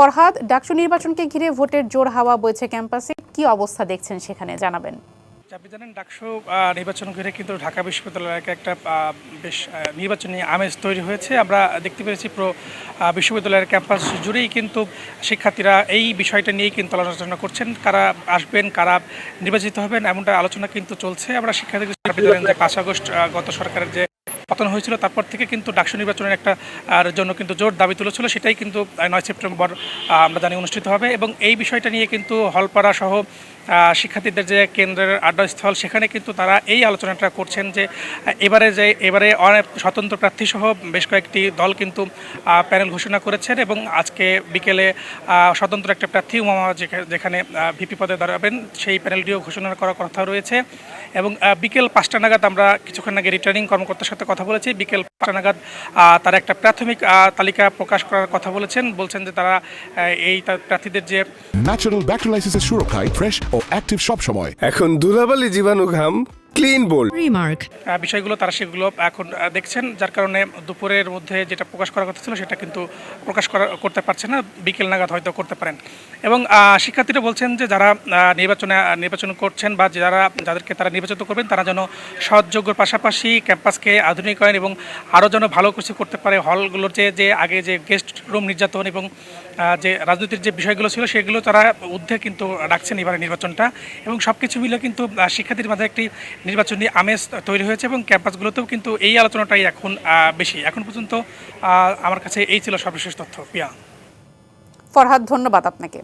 ফরহাদ, ডাকসু নির্বাচনকে ঘিরে ভোটের জোর হাওয়া বইছে ক্যাম্পাসে। কি অবস্থা দেখছেন সেখানে? জানাবেন। আপনি জানেন, ডাকসু নির্বাচন ঘিরে কিন্তু ঢাকা বিশ্ববিদ্যালয়ের একটা বেশ নির্বাচনী আমেজ তৈরি হয়েছে। আমরা দেখতে পেরেছি পুরো বিশ্ববিদ্যালয়ের ক্যাম্পাস জুড়েই কিন্তু শিক্ষার্থীরা এই বিষয়টা নিয়েই কিন্তু আলোচনা করছেন। কারা আসবেন, কারা নির্বাচিত হবেন, এমনটা আলোচনা কিন্তু চলছে। আমরা শিক্ষার্থীদের যে পাঁচ আগস্ট গত সরকারের যে পতন হয়েছিল, তারপর থেকে কিন্তু ডাকসু নির্বাচনের একটা জন্য কিন্তু জোর দাবি তুলেছিল, সেটাই কিন্তু নয় সেপ্টেম্বর আমরা জানি অনুষ্ঠিত হবে। এবং এই বিষয়টা নিয়ে কিন্তু হলপাড়া সহ শিক্ষার্থীদের যে কেন্দ্রের আড্ডাস্থল, সেখানে কিন্তু তারা এই আলোচনাটা করছেন যে এবারে যে, এবারে অনেক স্বতন্ত্র প্রার্থীসহ বেশ কয়েকটি দল কিন্তু প্যানেল ঘোষণা করেছেন এবং আজকে বিকেলে স্বতন্ত্র একটা প্রার্থী উমামা যেখা- যেখানে ভিপি পদে দাঁড়াবেন, সেই প্যানেলটিও ঘোষণা করার কথা রয়েছে এবং বিকেল পাঁচটা নাগাদ আমরা কিছুক্ষণ আগে রিটার্নিং কর্মকর্তার সাথে কথা বলেছি। বিকেল পাঁচটা নাগাদ তারা একটা প্রাথমিক আহ, তালিকা প্রকাশ করার কথা বলেছেন। বলছেন যে তারা এই প্রার্থীদের যে ন্যাচারাল ব্যাকটেরিয়ালাইসিসের সুরক্ষায় ফ্রেশ ও অ্যাক্টিভ সব সময় এখন ধুলাবালি জীবাণু ঘাম ক্লিন বোল্ড Remark. আহ, বিষয়গুলো তারা সেগুলো এখন দেখছেন। যার কারণে দুপুরের মধ্যে যেটা প্রকাশ করার কথা ছিল সেটা কিন্তু প্রকাশ করা করতে পারছে না। বিকেল নাগাদ হয়তো করতে পারেন। এবং শিক্ষার্থীরা বলছেন যে যারা নির্বাচনে নির্বাচন করছেন বা যারা যাদেরকে তারা নির্বাচিত করবেন তারা যেন সৎযোগ্যর পাশাপাশি ক্যাম্পাসকে আধুনিকায়ন এবং আরও যেন ভালো কিছু করতে পারে। হলগুলোর যে যে আগে যে গেস্ট রুম নির্যাতন এবং যে রাজনীতির যে বিষয়গুলো ছিল সেগুলো তারা ঊর্ধ্বে কিন্তু ডাকছেন এবারে নির্বাচনটা। এবং সব কিছু মিলে কিন্তু শিক্ষার্থীর মাঝে একটি নির্বাচনী আমেজ তৈরি হয়েছে এবং ক্যাম্পাসগুলোতেও কিন্তু এই আলোচনাটাই এখন বেশি। এখন পর্যন্ত আমার কাছে এই ছিল সর্বশেষ তথ্য। পিয়া ফরহাদ, ধন্যবাদ আপনাকে।